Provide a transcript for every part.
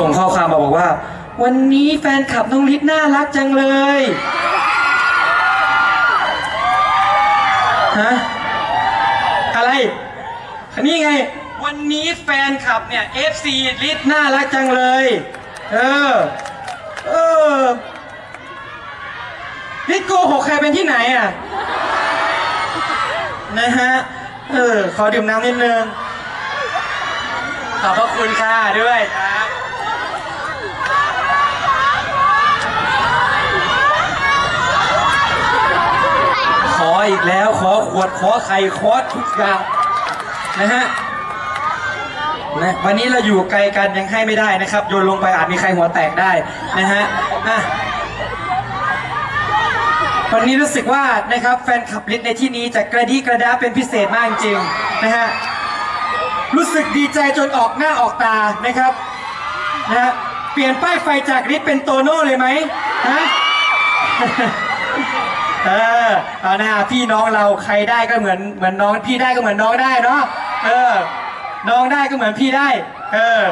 ส่งข้อความมาบอกว่า วันนี้แฟนคลับน้องลิศน่ารักจังเลยฮะอะไรนนี้ไง วันนี้แฟนคลับเนี่ย FC ลิศน่ารักจังเลย เออ เออลิศโกหกใครเป็นที่ไหนอะนะฮะ เออ ขอดื่มน้ำนิดนึง ขอบพระคุณค่ะด้วยครับ ขออี กแล้วขอขวดขอไข่ขอทุกอย่างนะฮะนะวันนี้เราอยู่ไกลกันยังให้ไม่ได้นะครับ โยนลงไปอาจมีใครหัวแตกได้นะฮะอะวันนี้รู้สึกว่านะครับแฟนคลับลิศในที่นี้จะกระดีกระดาเป็นพิเศษมากจริงนะฮะรู้สึกดีใจจนออกหน้าออกตานะครับนะฮะเปลี่ยนป้ายไฟจากฤทธิ์เป็นโตโน่เลยไหมฮะ เออเอาหน้าพี่น้องเราใครได้ก็เหมือนเหมือนน้องพี่ได้ก็เหมือนน้องได้เนาะเออ น้องได้ก็เหมือนพี่ได้ เออ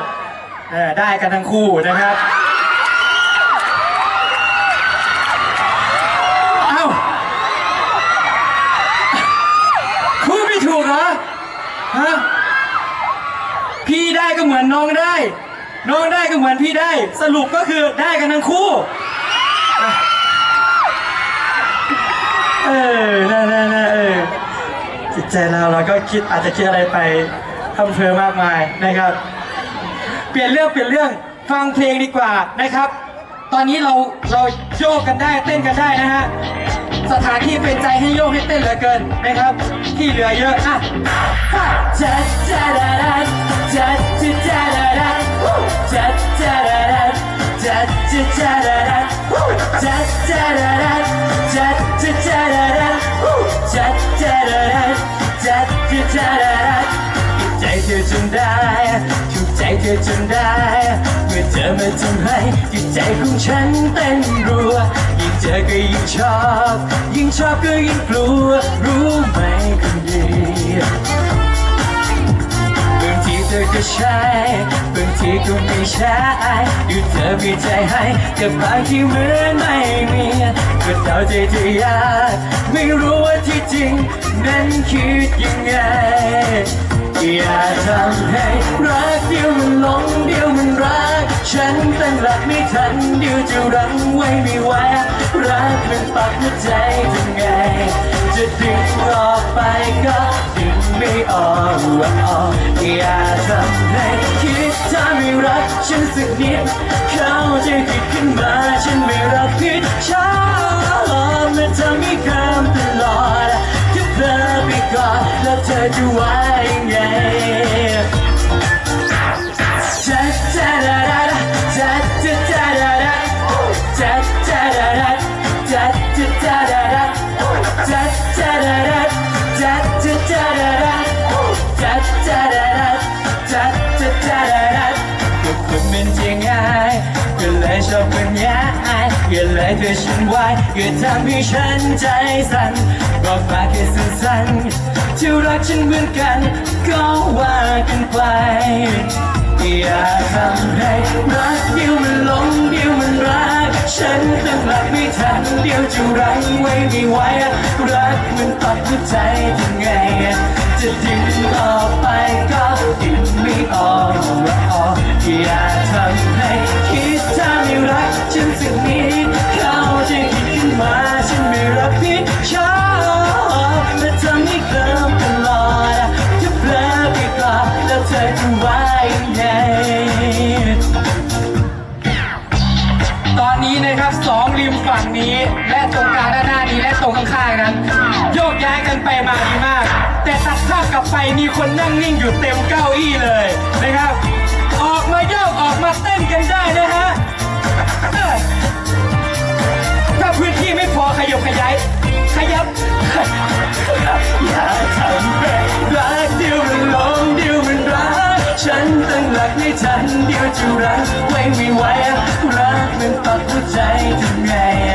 เออได้กันทั้งคู่นะครับเอ้าคู่ไม่ถูกเหรอฮะพี่ได้ก็เหมือนน้องได้ น้องได้ก็เหมือนพี่ได้ สรุปก็คือได้กันทั้งคู่ เออน่าน่าน่าเออจิตใจเราเราก็คิดอาจจะคิดอะไรไปทำเพอมากมายนะครับ เปลี่ยนเรื่องเปลี่ยนเรื่องฟังเพลงดีกว่านะครับ ตอนนี้เราเราโยกกันได้เต้นกันได้นะฮะสถานที่เป็นใจให้โยกให้เต้นเหลือเกินนะครับ ที่เหลือเยอะอะจัดจัดดัดจัดจัดจัดดัดจัดจัดดัดจัดจัดจัดดัดจัดจัดดัดจัด ธอจนได้ถูกใจเธอจนได้ เมื่อเธอมาทำให้จิตใจของฉันเต้นรัว ยิ่งเจอก็ยิ่งชอบ ยิ่งชอบก็ยิ่งกลัว รู้ไหมคนดีบางทีเธอก็ใช่บางทีก็ไม่ใช่อยู่เธอมีใจให้แต่บางที่เหมือนไม่มีก็เดาใจเธอยากไม่รู้ว่าที่จริง นั้นคิดยังไง อย่าทำให้รักเดียวมันหลงเดียวมันรัก ฉันตั้งหลักไม่ทันเดียวจะรั้งไว้ไม่ไหวรักมันปักหัวใจทำไง จะดึงออกไปก็ดึงไม่ออกออย่าทำให้คิดถ้าไม่รักฉันสักนิดเข้าใจผิดขึ้นมาฉันไม่รักผิดชอบและเธอไม่คำ แล้วเธอจะว่ายังไงจัดจ้าดาดาจัดจ้าดาดาจัดจ้าดาดาจัดจ้าดาดาจัดจ้าดาดาจัดจ้าดาดาจัดจ้าดาดาจัดจ้าดาดาก็คนมันจะง่ายก็เลยชอบคนง่ายก็เลยเธอฉันไว้ก็ทำให้ฉันใจสั่นบอกมาแค่สั้นๆ ที่รักฉันเหมือนกัน ก็ว่ากันไป อย่าทำให้รักเดียวมันหลงเดียวมันรัก ฉันตั้งหลักไม่ทันเดียวจะรั้งไว้ไม่ไหวรักมันตัดหัวใจยังไง จะดึงออกไป ตอนนี้นะครับสองริมฝั่งนี้ และตรงกลางด้านหน้านี้และตรงข้างๆนั้น โยกย้ายกันไปมาดีมาก แต่ตัดภาพกลับไปมีคนนั่งนิ่งอยู่เต็มเก้าอี้เลยนะครับ ออกมาโยกออกมาเต้นกันได้นะฮะถ้าพื้นที่ไม่พอขยบขยายขยับอย่าทำแบบรักเดียวมันลงเดียวมันรักฉันตั้งหลักไม่ทันเดียวจะรักไว้ไม่ไหวรัก มันปักหัวใจทำไงจะดึง